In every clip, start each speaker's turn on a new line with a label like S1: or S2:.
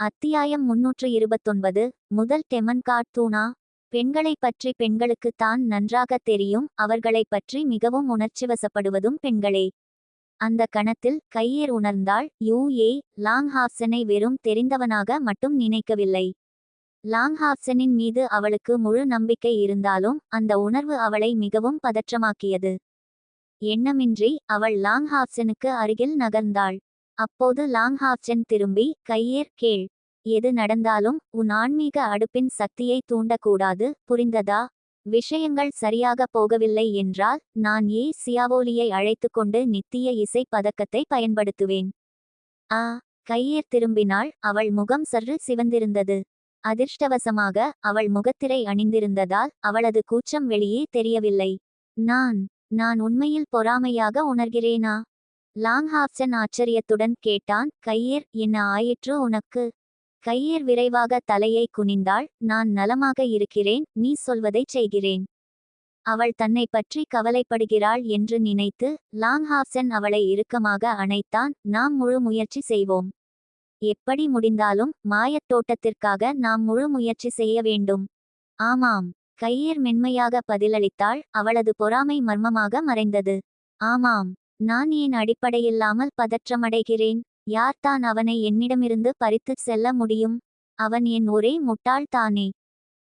S1: அத்தியாயம் முன்னூற்று இருபத்தொன்பது முதல் டெமன்கார்ட் தூணா? பெண்களைப் பற்றி பெண்களுக்கு தான் நன்றாக தெரியும் அவர்களைப் பற்றி மிகவும் உணர்ச்சிவசப்படுவதும் பெண்களே. அந்த கணத்தில் கையேர் உணர்ந்தாள் யூ. ஏ. லாங்ஹாப்சனை வெறும் தெரிந்தவனாக மட்டும் நினைக்கவில்லை. லாங்ஹாப்சனின் மீது அவளுக்கு முழு நம்பிக்கை இருந்தாலும் அந்த உணர்வு அவளை மிகவும் பதற்றமாக்கியது. எண்ணமின்றி அவள் லாங்ஹாப்சனுக்கு அருகில் நகர்ந்தாள். அப்போது லாங்ஹாப்சன் திரும்பி கையேர் கேள். எது நடந்தாலும் உன் ஆன்மீக அடுப்பின் சக்தியை தூண்டக்கூடாது. புரிந்ததா? விஷயங்கள் சரியாக போகவில்லை என்றால் நான் ஏ. சியாவோலியை அழைத்து கொண்டு நித்திய இசை பதக்கத்தை பயன்படுத்துவேன். ஆ. கையேர் திரும்பினாள். அவள் முகம் சற்று சிவந்திருந்தது. அதிர்ஷ்டவசமாக அவள் முகத்திரை அணிந்திருந்ததால் அவளது கூச்சம் வெளியே தெரியவில்லை. நான் நான் உண்மையில் பொறாமையாக உணர்கிறேனா? லாங்ஹாப்சன் ஆச்சரியத்துடன் கேட்டான் கையேர் என்ன ஆயிற்று உனக்கு? கையேர் விரைவாக தலையை குனிந்தாள் நான் நலமாக இருக்கிறேன் நீ சொல்வதைச் செய்கிறேன். அவள் தன்னை பற்றி கவலைப்படுகிறாள் என்று நினைத்து லாங்ஹாப்சன் அவளை இறுக்கமாக அணைத்தான் நாம் முழு முயற்சி செய்வோம். எப்படி முடிந்தாலும் மாயத் தோட்டத்திற்காக நாம் முழு முயற்சி செய்ய வேண்டும். ஆமாம். கையேர் மென்மையாக பதிலளித்தாள் அவளது பொறாமை மர்மமாக மறைந்தது. ஆமாம். நான் ஏன் அடிப்படையில்லாமல் பதற்றமடைகிறேன்? யார்தான் அவனை என்னிடமிருந்து பறித்துச் செல்ல முடியும்? அவன் என் ஒரே முட்டாள் தானே.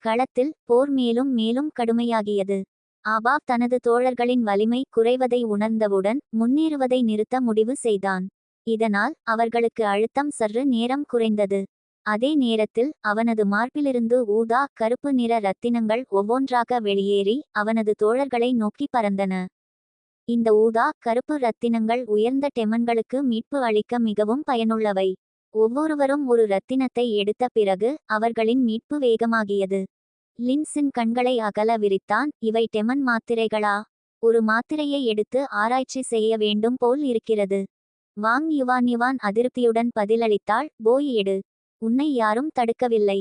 S1: களத்தில் போர் மேலும் மேலும் கடுமையாகியது. ஆபாப் தனது தோழர்களின் வலிமை குறைவதை உணர்ந்தவுடன் முன்னேறுவதை நிறுத்த முடிவு செய்தான். இதனால் அவர்களுக்கு அழுத்தம் சற்று நேரம் குறைந்தது. அதே நேரத்தில் அவனது மார்பிலிருந்து ஊதா கருப்பு நிற ரத்தினங்கள் ஒவ்வொன்றாக வெளியேறி அவனது தோழர்களை நோக்கி பறந்தன. இந்த ஊதா கருப்பு ரத்தினங்கள் உயர்ந்த டெமன்களுக்கு மீட்பு அளிக்க மிகவும் பயனுள்ளவை. ஒவ்வொருவரும் ஒரு ரத்தினத்தை எடுத்த பிறகு அவர்களின் மீட்பு வேகமாகியது. லின்ஸின் கண்களை அகல விரித்தான். இவை டெமன் மாத்திரைகளா? ஒரு மாத்திரையை எடுத்து ஆராய்ச்சி செய்ய வேண்டும் போல் இருக்கிறது. வாங் யுவான் யுவான் அதிருப்தியுடன் பதிலளித்தாள். போய் எடு. உன்னை யாரும் தடுக்கவில்லை.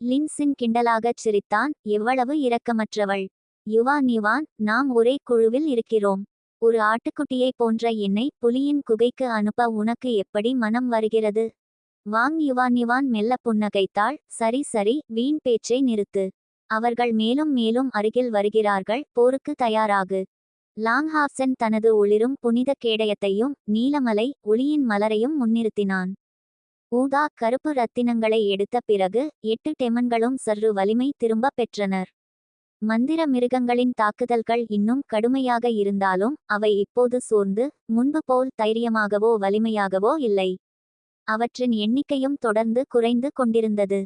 S1: லின்ஸின் கிண்டலாகச் சிரித்தான். எவ்வளவு இரக்கமற்றவள். யுவான் யுவான் நாம் ஒரே குழுவில் இருக்கிறோம். ஒரு ஆட்டுக்குட்டியைப் போன்ற என்னை புலியின் குகைக்கு அனுப்ப உனக்கு எப்படி மனம் வருகிறது? வாங் யுவான் யுவான் மெல்ல புன்னகைத்தாள். சரி சரி வீண் பேச்சை நிறுத்து. அவர்கள் மேலும் மேலும் அருகில் வருகிறார்கள். போருக்கு தயாராகு. லாங்ஹாப்சன் தனது ஒளிரும் புனித கேடயத்தையும் நீலமலை ஒளியின் மலரையும் முன்னிறுத்தினான். ஊதா கருப்பு ரத்தினங்களை எடுத்த பிறகு எட்டு டெமன்களும் சற்று வலிமை திரும்பப் பெற்றனர். மந்திர மிருகங்களின் தாக்குதல்கள் இன்னும் கடுமையாக இருந்தாலும் அவை இப்போது சோர்ந்து முன்பு போல் தைரியமாகவோ வலிமையாகவோ இல்லை. அவற்றின் எண்ணிக்கையும் தொடர்ந்து குறைந்து கொண்டிருந்தது.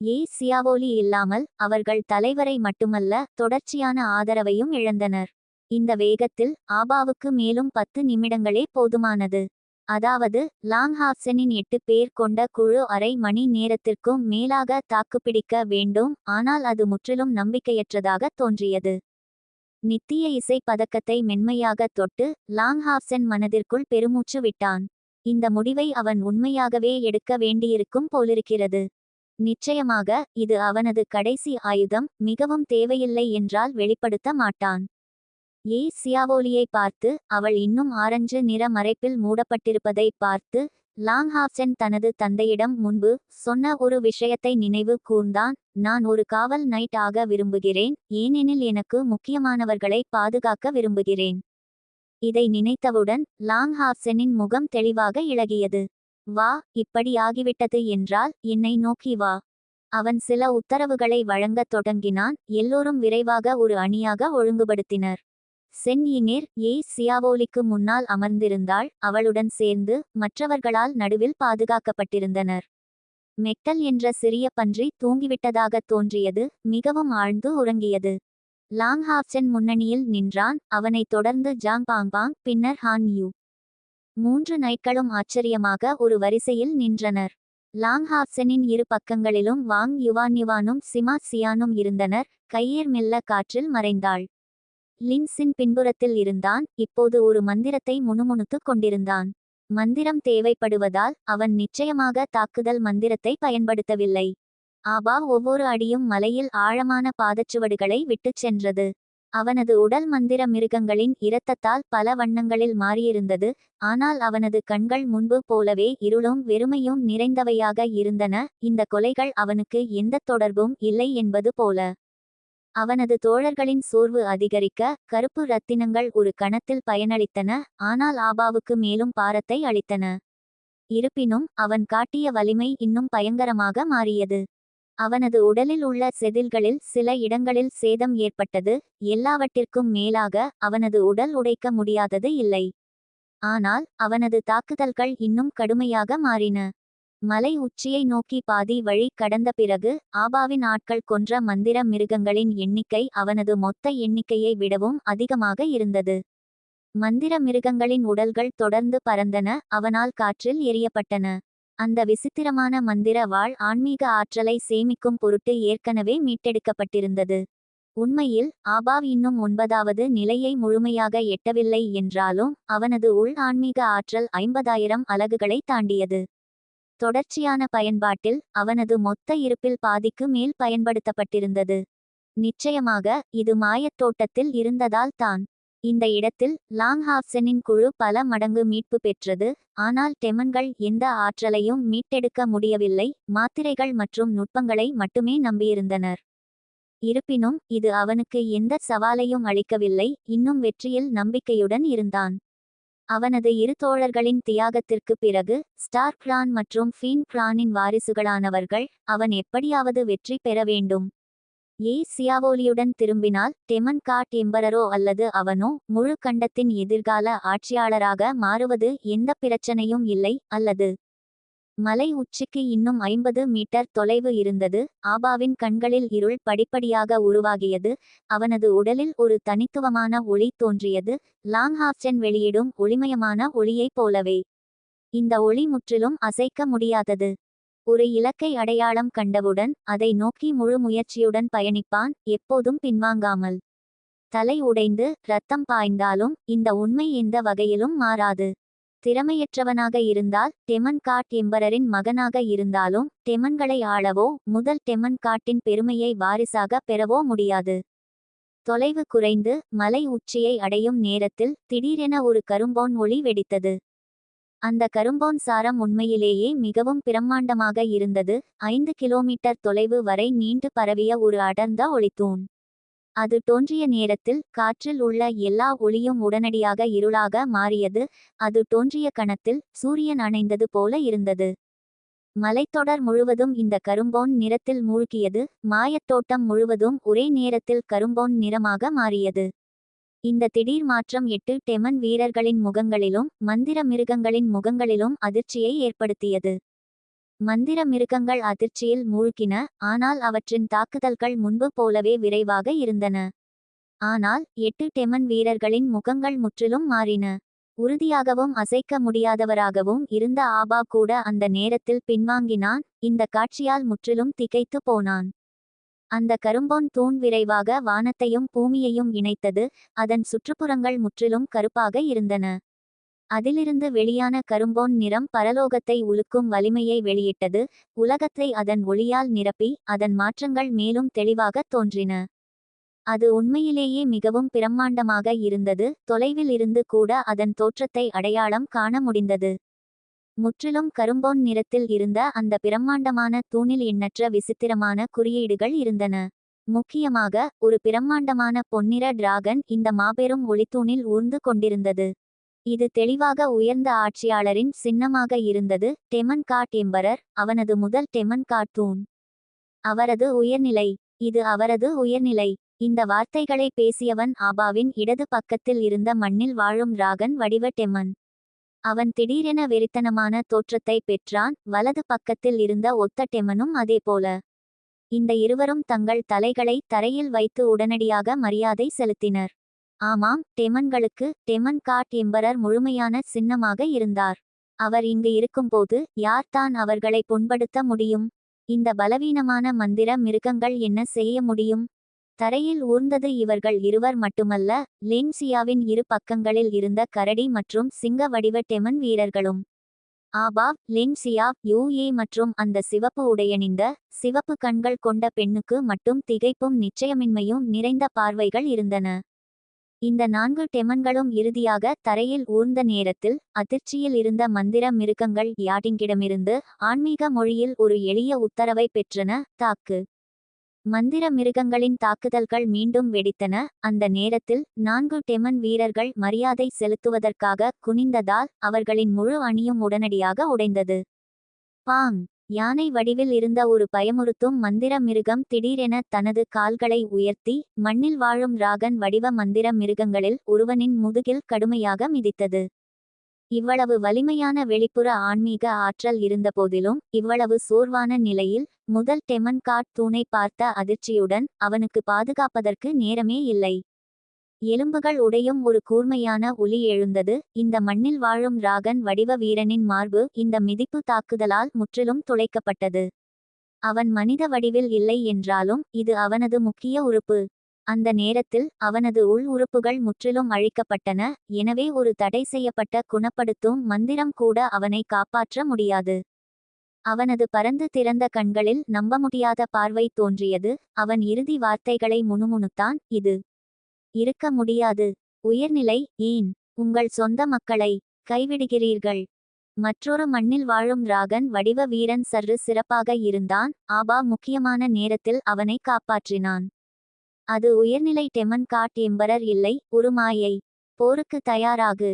S1: ஏ சியாவோலி இல்லாமல் அவர்கள் தலைவரை மட்டுமல்ல தொடர்ச்சியான ஆதரவையும் இழந்தனர். இந்த வேகத்தில் ஆபாவுக்கு மேலும் பத்து நிமிடங்களே போதுமானது. அதாவது லாங்ஹாப்சனின் எட்டு பேர் கொண்ட குழு அரை மணி நேரத்திற்கும் மேலாக தாக்குப்பிடிக்க வேண்டும் ஆனால் அது முற்றிலும் நம்பிக்கையற்றதாக தோன்றியது. நித்திய இசை பதக்கத்தை மென்மையாக தொட்டு லாங்ஹாப்சன் மனதிற்குள் பெருமூச்சு விட்டான். இந்த முடிவை அவன் உண்மையாகவே எடுக்க வேண்டியிருக்கும் போலிருக்கிறது. நிச்சயமாக இது அவனது கடைசி ஆயுதம் மிகவும் தேவையில்லை என்றால் வெளிப்படுத்த மாட்டான். ஏ சியாவோலியை பார்த்து அவள் இன்னும் ஆரஞ்சு நிற மறைப்பில் மூடப்பட்டிருப்பதை பார்த்து லாங்ஹாப்சன் தனது தந்தையிடம் முன்பு சொன்ன ஒரு விஷயத்தை நினைவு கூர்ந்தான் நான் ஒரு காவல் நைட் ஆக விரும்புகிறேன் ஏனெனில் எனக்கு முக்கியமானவர்களை பாதுகாக்க விரும்புகிறேன் இதை நினைத்தவுடன் லாங்ஹாப்சனின் முகம் தெளிவாக இழகியது வா இப்படி ஆகிவிட்டது என்றால் என்னை நோக்கி வா அவன் சில உத்தரவுகளை வழங்கத் தொடங்கினான் எல்லோரும் விரைவாக ஒரு அணியாக ஒழுங்குபடுத்தினர். சென் இனேர் ஏ சியாவோலிக்கு முன்னால் அமர்ந்திருந்தாள். அவளுடன் சேர்ந்து மற்றவர்களால் நடுவில் பாதுகாக்கப்பட்டிருந்தனர். மெக்டல் என்ற சிறிய பன்றி தூங்கிவிட்டதாகத் தோன்றியது. மிகவும் ஆழ்ந்து உறங்கியது. லாங் ஹாப்சன் முன்னணியில் நின்றான். அவனைத் தொடர்ந்து ஜாங் பாங்பாங் பின்னர் ஹான் யூ. மூன்று நைட்களும் ஆச்சரியமாக ஒரு வரிசையில் நின்றனர். லாங் ஹாப்சனின் இரு பக்கங்களிலும் வாங் யுவான் யுவானும் சிமா சியானும் இருந்தனர். கையேர் மெல்ல காற்றில் மறைந்தாள். லின்ஸின் பின்புறத்தில் இருந்தான் இப்போது ஒரு மந்திரத்தை முணுமுணுத்துக் கொண்டிருந்தான். மந்திரம் தேவைப்படுவதால் அவன் நிச்சயமாக தாக்குதல் மந்திரத்தை பயன்படுத்தவில்லை. ஆபா ஒவ்வொரு அடியும் மலையில் ஆழமான பாதச்சுவடுகளை விட்டுச் சென்றது. அவனது உடல் மந்திர மிருகங்களின் இரத்தத்தால் பல வண்ணங்களில் மாறியிருந்தது ஆனால் அவனது கண்கள் முன்பு போலவே இருளும் வெறுமையும் நிறைந்தவையாக இருந்தன இந்த கொலைகள் அவனுக்கு எந்த தொடர்பும் இல்லை என்பது போல. அவனது தோழர்களின் சோர்வு அதிகரிக்க கருப்பு ரத்தினங்கள் ஒரு கணத்தில் பயனளித்தன ஆனால் ஆபாவுக்கு மேலும் பாரத்தை அளித்தன. இருப்பினும் அவன் காட்டிய வலிமை இன்னும் பயங்கரமாக மாறியது. அவனது உடலில் உள்ள செதில்களில் சில இடங்களில் சேதம் ஏற்பட்டது எல்லாவற்றிற்கும் மேலாக அவனது உடல் உடைக்க முடியாதது இல்லை. ஆனால் அவனது தாக்குதல்கள் இன்னும் கடுமையாக மாறின. மலை உச்சியை நோக்கி பாதி வழி கடந்த பிறகு ஆபாவின் ஆட்கள் கொன்ற மந்திர மிருகங்களின் எண்ணிக்கை அவனது மொத்த எண்ணிக்கையை விடவும் அதிகமாக இருந்தது. மந்திர மிருகங்களின் உடல்கள் தொடர்ந்து பறந்தன அவனால் காற்றில் எரியப்பட்டன. அந்த விசித்திரமான மந்திர வாழ் ஆன்மீக ஆற்றலை சேமிக்கும் பொருட்டு ஏற்கனவே மீட்டெடுக்கப்பட்டிருந்தது. உண்மையில் ஆபாவ் இன்னும் ஒன்பதாவது நிலையை முழுமையாக எட்டவில்லை என்றாலும் அவனது உள் ஆன்மீக ஆற்றல் ஐம்பதாயிரம் அலகுகளை தாண்டியது. தொடர்ச்சியான பயன்பாட்டில் அவனது மொத்த இருப்பில் பாதிக்கு மேல் பயன்படுத்தப்பட்டிருந்தது. நிச்சயமாக இது மாயத் தோட்டத்தில் இருந்ததால் தான். இந்த இடத்தில் லாங்ஹாப்சனின் குழு பல மடங்கு மீட்பு பெற்றது ஆனால் டெமன்கள் எந்த ஆற்றலையும் மீட்டெடுக்க முடியவில்லை மாத்திரைகள் மற்றும் நுட்பங்களை மட்டுமே நம்பியிருந்தனர். இருப்பினும் இது அவனுக்கு எந்த சவாலையும் அளிக்கவில்லை இன்னும் வெற்றியில் நம்பிக்கையுடன் இருந்தான். அவனது இரு தோழர்களின் தியாகத்திற்கு பிறகு ஸ்டார் பிரான் மற்றும் ஃபீன் பிரானின் வாரிசுகளானவர்கள் அவன் எப்படியாவது வெற்றி பெற வேண்டும். ஏ. சியாவோலியுடன் திரும்பினால் டெமன் காட் எம்பரரோ அல்லது அவனோ முழு கண்டத்தின் எதிர்கால ஆட்சியாளராக மாறுவது எந்த பிரச்சனையும் இல்லை அல்லது மலை உச்சிக்கு இன்னும் ஐம்பது மீட்டர் தொலைவு இருந்தது. ஆபாவின் கண்களில் இருள் படிப்படியாக உருவாகியது. அவனது உடலில் ஒரு தனித்துவமான ஒளி தோன்றியது. லாங்ஹாப்சன் வெளியிடும் ஒளிமயமான ஒளியைப் போலவே. இந்த ஒளி முற்றிலும் அசைக்க முடியாதது. ஒரு இலக்கை அடையாளம் கண்டவுடன் அதை நோக்கி முழு முயற்சியுடன் பயணிப்பான். எப்போதும் பின்வாங்காமல். தலை உடைந்து ரத்தம் பாய்ந்தாலும் இந்த உண்மை எந்த வகையிலும் மாறாது. திறமையற்றவனாக இருந்தால் தெமன்காட் எம்பரரின் மகனாக இருந்தாலும் தெமன்களை ஆளவோ முதல் தெமன்காட்டின் பெருமையை வாரிசாக பெறவோ முடியாது. தொலைவு குறைந்து மலை உச்சியை அடையும் நேரத்தில் திடீரென ஒரு கரும்போன் ஒளி வெடித்தது. அந்த கரும்போன் சாரம் உண்மையிலேயே மிகவும் பிரம்மாண்டமாக இருந்தது. ஐந்து கிலோமீட்டர் தொலைவு வரை நீண்டு பரவிய ஒரு அடர்ந்த ஒளித்தூண். அது தோன்றிய நேரத்தில் காற்றில் உள்ள எல்லா ஒளியும் உடனடியாக இருளாக மாறியது. அது தோன்றிய கணத்தில் சூரியன் அணைந்தது போல இருந்தது. மலைத்தொடர் முழுவதும் இந்த கரும்போன் நிறத்தில் மூழ்கியது. மாயத்தோட்டம் முழுவதும் ஒரே நேரத்தில் கரும்போன் நிறமாக மாறியது. இந்த திடீர் மாற்றம் எட்டு டெமன் வீரர்களின் முகங்களிலும் மந்திர மிருகங்களின் முகங்களிலும் அதிர்ச்சியை ஏற்படுத்தியது. மந்திர மிருகங்கள் அதிர்ச்சியில் மூழ்கின ஆனால் அவற்றின் தாக்குதல்கள் முன்பு போலவே விரைவாக இருந்தன. ஆனால் எட்டு டெமன் வீரர்களின் முகங்கள் முற்றிலும் மாறின. உறுதியாகவும் அசைக்க முடியாதவராகவும் இருந்த ஆபா கூட அந்த நேரத்தில் பின்வாங்கினான் இந்த காட்சியால் முற்றிலும் திகைத்து போனான். அந்த கரும்போன் தூண் விரைவாக வானத்தையும் பூமியையும் இணைத்தது அதன் சுற்றுப்புறங்கள் முற்றிலும் கருப்பாக இருந்தன. அதிலிருந்து வெளியான கரும்போன் நிறம் பரலோகத்தை உலுக்கும் வலிமையை வெளியிட்டது. உலகத்தை அதன் ஒளியால் நிரப்பி அதன் மாற்றங்கள் மேலும் தெளிவாக தோன்றின. அது உண்மையிலேயே மிகவும் பிரம்மாண்டமாக இருந்தது. தொலைவில் இருந்து கூட அதன் தோற்றத்தை அடையாளம் காண முடிந்தது. முற்றிலும் கரும்போன் நிறத்தில் இருந்த அந்த பிரம்மாண்டமான தூணில் எண்ணற்ற விசித்திரமான குறியீடுகள் இருந்தன. முக்கியமாக ஒரு பிரம்மாண்டமான பொன்னிற டிராகன் இந்த மாபெரும் ஒளித்தூணில் ஊர்ந்து கொண்டிருந்தது. இது தெளிவாக உயர்ந்த ஆட்சியாளரின் சின்னமாக இருந்தது டெமன் காட் எம்பரர் அவனது முதல் டெமன்காட் தூண். அவரது உயர்நிலை இது அவரது உயர்நிலை. இந்த வார்த்தைகளை பேசியவன் ஆபாவின் இடது பக்கத்தில் இருந்த மண்ணில் வாழும் ராகன் வடிவ டெமன் அவன் திடீரென வெறித்தனமான தோற்றத்தை பெற்றான் வலது பக்கத்தில் இருந்த ஒத்த டெமனும் அதேபோல இந்த இருவரும் தங்கள் தலைகளை தரையில் வைத்து உடனடியாக மரியாதை செலுத்தினர். ஆமாம் டெமன்களுக்கு டெமன் காட் எம்பரர் முழுமையான சின்னமாக இருந்தார். அவர் இங்கு இருக்கும்போது யார்தான் அவர்களை புண்படுத்த முடியும்? இந்த பலவீனமான மந்திர மிருகங்கள் என்ன செய்ய முடியும்? தரையில் ஊர்ந்தது இவர்கள் இருவர் மட்டுமல்ல லேன்சியாவின் இரு பக்கங்களில் இருந்த கரடி மற்றும் சிங்க வடிவ டெமன் வீரர்களும். ஆபாவ் லென்சியா யூஏ மற்றும் அந்த சிவப்பு உடையணிந்த சிவப்பு கண்கள் கொண்ட பெண்ணுக்கு மட்டும் திகைப்பும் நிச்சயமின்மையும் நிறைந்த பார்வைகள் இருந்தன. இந்த நான்கு டெமன்களும் இறுதியாக தரையில் ஊர்ந்த நேரத்தில் அதிர்ச்சியில் இருந்த மந்திர மிருகங்கள் யாட்டிங்கிடமிருந்து ஆன்மீக மொழியில் ஒரு எளிய உத்தரவை பெற்றன தாக்கு. மந்திர மிருகங்களின் தாக்குதல்கள் மீண்டும் வெடித்தன அந்த நேரத்தில் நான்கு டெமன் வீரர்கள் மரியாதை செலுத்துவதற்காக குனிந்ததால் அவர்களின் முழு அணியும் உடனடியாக உடைந்தது. பாங்! யானை வடிவில் இருந்த ஒரு பயமுறுத்தும் மந்திர மிருகம் திடீரென தனது கால்களை உயர்த்தி மண்ணில் வாழும் ராகன் வடிவ மந்திர மிருகங்களில் ஒருவனின் முதுகில் கடுமையாக மிதித்தது. இவ்வளவு வலிமையான வெளிப்புற ஆன்மீக ஆற்றல் இருந்தபோதிலும் இவ்வளவு சோர்வான நிலையில் முதல் டெமன் காட் தூணை பார்த்த அதிர்ச்சியுடன் அவனுக்கு பாதுகாப்பதற்கு நேரமே இல்லை. எலும்புகள் உடையும் ஒரு கூர்மையான ஒலி எழுந்தது. இந்த மண்ணில் வாழும் ராகன் வடிவ வீரனின் மார்பு இந்த மிதிப்பு தாக்குதலால் முற்றிலும் துளைக்கப்பட்டது. அவன் மனித வடிவில் இல்லை என்றாலும் இது அவனது முக்கிய உறுப்பு. அந்த நேரத்தில் அவனது உள் உறுப்புகள் முற்றிலும் அழிக்கப்பட்டன. எனவே ஒரு தடை செய்யப்பட்ட குணப்படுத்தும் மந்திரம் கூட அவனை காப்பாற்ற முடியாது. அவனது பரந்து திறந்த கண்களில் நம்ப முடியாத பார்வை தோன்றியது. அவன் இறுதி வார்த்தைகளை முணுமுணுத்தான். இது இருக்க முடியாது. உயர்நிலை ஏன்? உங்கள் சொந்த மக்களை கைவிடுகிறீர்கள். மற்றொரு மண்ணில் வாழும் ராகன் வடிவ வீரன் சற்று சிறப்பாக இருந்தான். ஆபா முக்கியமான நேரத்தில் அவனை காப்பாற்றினான். அது உயர்நிலை டெமன் காட் எம்பரர் இல்லை ஒரு மாயை. போருக்கு தயாராகு.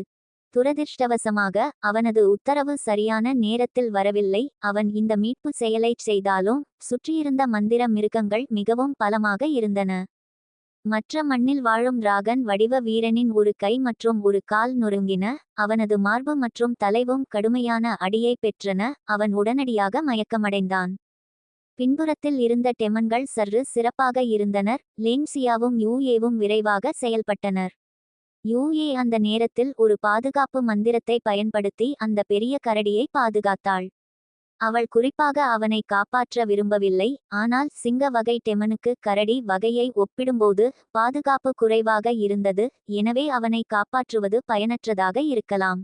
S1: துரதிர்ஷ்டவசமாக அவனது உத்தரவு சரியான நேரத்தில் வரவில்லை. அவன் இந்த மீட்பு செயலைச் செய்தாலும் சுற்றியிருந்த மந்திர மிருகங்கள் மிகவும் பலமாக இருந்தன. மற்ற மண்ணில் வாழும் ராகன் வடிவ வீரனின் ஒரு கை மற்றும் ஒரு கால் நொறுங்கின அவனது மார்பு மற்றும் தலைவும் கடுமையான அடியை பெற்றன அவன் உடனடியாக மயக்கமடைந்தான். பின்புறத்தில் இருந்த டெமன்கள் சற்று சிறப்பாக இருந்தனர் லேங்சியாவும் யூஏவும் விரைவாக செயல்பட்டனர். யூஏ அந்த நேரத்தில் ஒரு பாதுகாப்பு மந்திரத்தை பயன்படுத்தி அந்த பெரிய கரடியை பாதுகாத்தாள். அவள் குறிப்பாக அவனை காப்பாற்ற விரும்பவில்லை. ஆனால் சிங்க வகை டெமனுக்கு கரடி வகையை ஒப்பிடும்போது பாதுகாப்பு குறைவாக இருந்தது. எனவே அவனை காப்பாற்றுவது பயனற்றதாக இருக்கலாம்.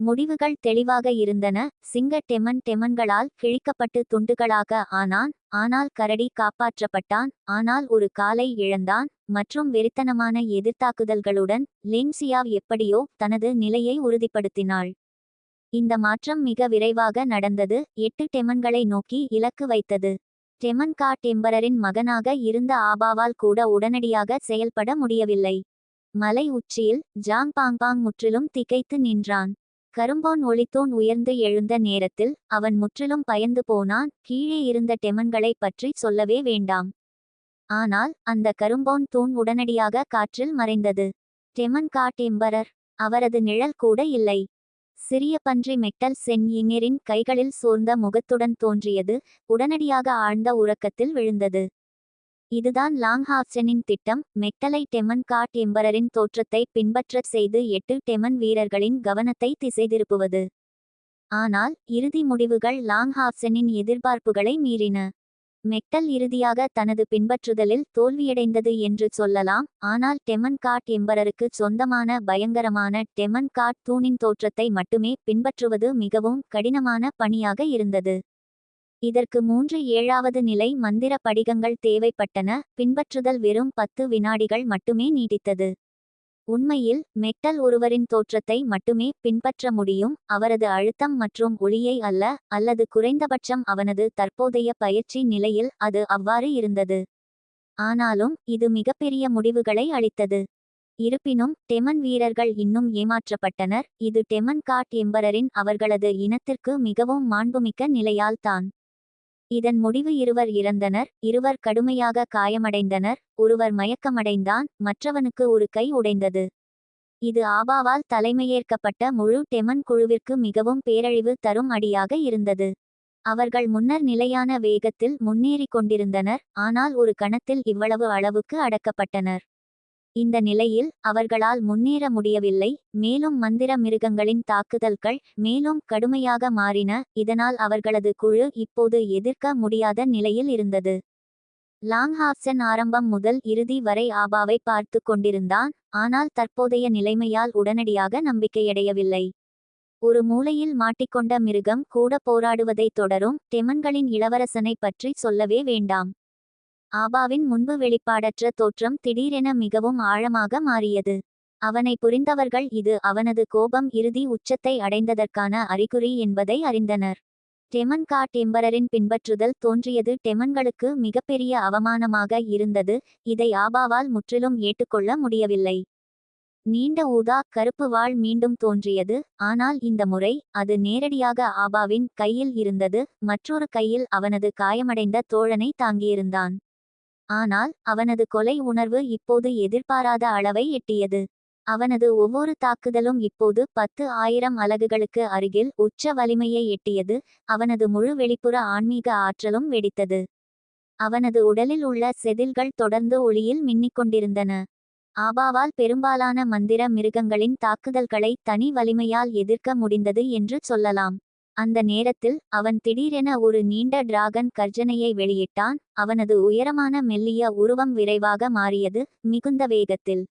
S1: முடிவுகள் தெளிவாக இருந்தன. சிங்க டெமன் டெமன்களால் கிழிக்கப்பட்டு துண்டுகளாக ஆனான். ஆனால் கரடி காப்பாற்றப்பட்டான். ஆனால் ஒரு காலை இழந்தான். மற்றும் வெறித்தனமான எதிர்த்தாக்குதல்களுடன் லேங்சியாவ் எப்படியோ தனது நிலையை உறுதிப்படுத்தினாள். இந்த மாற்றம் மிக விரைவாக நடந்தது. எட்டு டெமன்களை நோக்கி இலக்கு வைத்தது. டெமன் கா எம்பரரின் மகனாக இருந்த ஆபாவால் கூட உடனடியாக செயல்பட முடியவில்லை. மலை உச்சியில் ஜாங் பாங்பாங் முற்றிலும் திகைத்து நின்றான். கரும்போன் ஒளித்தோன் உயர்ந்து எழுந்த நேரத்தில் அவன் முற்றிலும் பயந்து போனான். கீழே இருந்த டெமன்களை பற்றி சொல்லவே வேண்டாம். ஆனால் அந்த கரும்போன் தூண் உடனடியாக காற்றில் மறைந்தது. டெமன் காட் எம்பரர் அவரது நிழல் கூட இல்லை. சிறிய பன்றி மெக்டல் சென் இங்கிரின் கைகளில் சோர்ந்த முகத்துடன் தோன்றியது உடனடியாக ஆழ்ந்த உறக்கத்தில் விழுந்தது. இதுதான் லாங்ஹாப்சனின் திட்டம். மெக்டலை டெமன் காட் எம்பரரின் தோற்றத்தை பின்பற்றச் செய்து எட்டு டெமன் வீரர்களின் கவனத்தை திசைதிருப்புவது. ஆனால் இறுதி முடிவுகள் லாங்ஹாப்சனின் எதிர்பார்ப்புகளை மீறின. மெக்டல் இறுதியாக தனது பின்பற்றுதலில் தோல்வியடைந்தது என்று சொல்லலாம். ஆனால் டெமன் காட் எம்பரருக்கு சொந்தமான பயங்கரமான டெமன் காட் தூணின் தோற்றத்தை மட்டுமே பின்பற்றுவது மிகவும் கடினமான பணியாக இருந்தது. இதற்கு மூன்று ஏழாவது நிலை மந்திர படிகங்கள் தேவைப்பட்டன. பின்பற்றுதல் வெறும் பத்து வினாடிகள் மட்டுமே நீடித்தது. உண்மையில் மெட்டல் ஒருவரின் தோற்றத்தை மட்டுமே பின்பற்ற முடியும் அவரது அழுத்தம் மற்றும் ஒளியை அல்ல அல்லது குறைந்தபட்சம் அவனது தற்போதைய பயிற்சி நிலையில் அது அவ்வாறு இருந்தது. ஆனாலும் இது மிகப்பெரிய முடிவுகளை அளித்தது. இருப்பினும் டெமன் வீரர்கள் இன்னும் ஏமாற்றப்பட்டனர் இது டெமன் காட் எம்பரரின் அவர்களது இனத்திற்கு மிகவும் மாண்புமிக்க நிலையால் தான். இதன் முடிவு இருவர் இறந்தனர் இருவர் கடுமையாக காயமடைந்தனர் ஒருவர் மயக்கமடைந்தான் மற்றவனுக்கு ஒரு கை உடைந்தது. இது ஆபாவால் தலைமையேற்கப்பட்ட முழு டெமன் குழுவிற்கு மிகவும் பேரழிவு தரும் அடியாக இருந்தது. அவர்கள் முன்னர் நிலையான வேகத்தில் முன்னேறிக் கொண்டிருந்தனர் ஆனால் ஒரு கணத்தில் இவ்வளவு அளவுக்கு அடக்கப்பட்டனர். இந்த நிலையில் அவர்களால் முன்னேற முடியவில்லை. மேலும் மந்திர மிருகங்களின் தாக்குதல்கள் மேலும் கடுமையாக மாறின. இதனால் அவர்களது குழு இப்போது எதிர்க்க முடியாத நிலையில் இருந்தது. லாங்ஹாப்சன் ஆரம்பம் முதல் இறுதி வரை ஆபாவை பார்த்து கொண்டிருந்தான். ஆனால் தற்போதைய நிலைமையால் உடனடியாக நம்பிக்கையடையவில்லை. ஒரு மூலையில் மாட்டிக்கொண்ட மிருகம் கூட போராடுவதை தொடரும். டெமன்களின் இளவரசனை பற்றி சொல்லவே வேண்டாம். ஆபாவின் முன்பு வெளிப்பாடற்ற தோற்றம் திடீரென மிகவும் ஆழமாக மாறியது. அவனை புரிந்தவர்கள் இது அவனது கோபம் இறுதி உச்சத்தை அடைந்ததற்கான அறிகுறி என்பதை அறிந்தனர். டெமன்காட் எம்பரரின் பின்பற்றுதல் தோன்றியது டெமன்களுக்கு மிகப்பெரிய அவமானமாக இருந்தது. இதை ஆபாவால் முற்றிலும் ஏற்றுக்கொள்ள முடியவில்லை. நீண்ட ஊதா கருப்பு வாள் மீண்டும் தோன்றியது. ஆனால் இந்த முறை அது நேரடியாக ஆபாவின் கையில் இருந்தது. மற்றொரு கையில் அவனது காயமடைந்த தோழனை தாங்கியிருந்தான். ஆனால் அவனது கொலை உணர்வு இப்போது எதிர்பாராத அளவை எட்டியது. அவனது ஒவ்வொரு தாக்குதலும் இப்போது பத்து ஆயிரம் அலகுகளுக்கு அருகில் உச்ச வலிமையை எட்டியது. அவனது முழு வெளிப்புற ஆன்மீக ஆற்றலும் வெடித்தது. அவனது உடலில் உள்ள செதில்கள் தொடர்ந்து ஒளியில் மின்னிக் கொண்டிருந்தன. ஆபாவால் பெரும்பாலான மந்திர மிருகங்களின் தாக்குதல்களை தனி வலிமையால் எதிர்க்க முடிந்தது என்று சொல்லலாம். அந்த நேரத்தில் அவன் திடீரென ஒரு நீண்ட டிராகன் கர்ஜனையை வெளியிட்டான். அவனது உயரமான மெல்லிய உருவம் விரைவாக மாறியது மிகுந்த வேகத்தில்.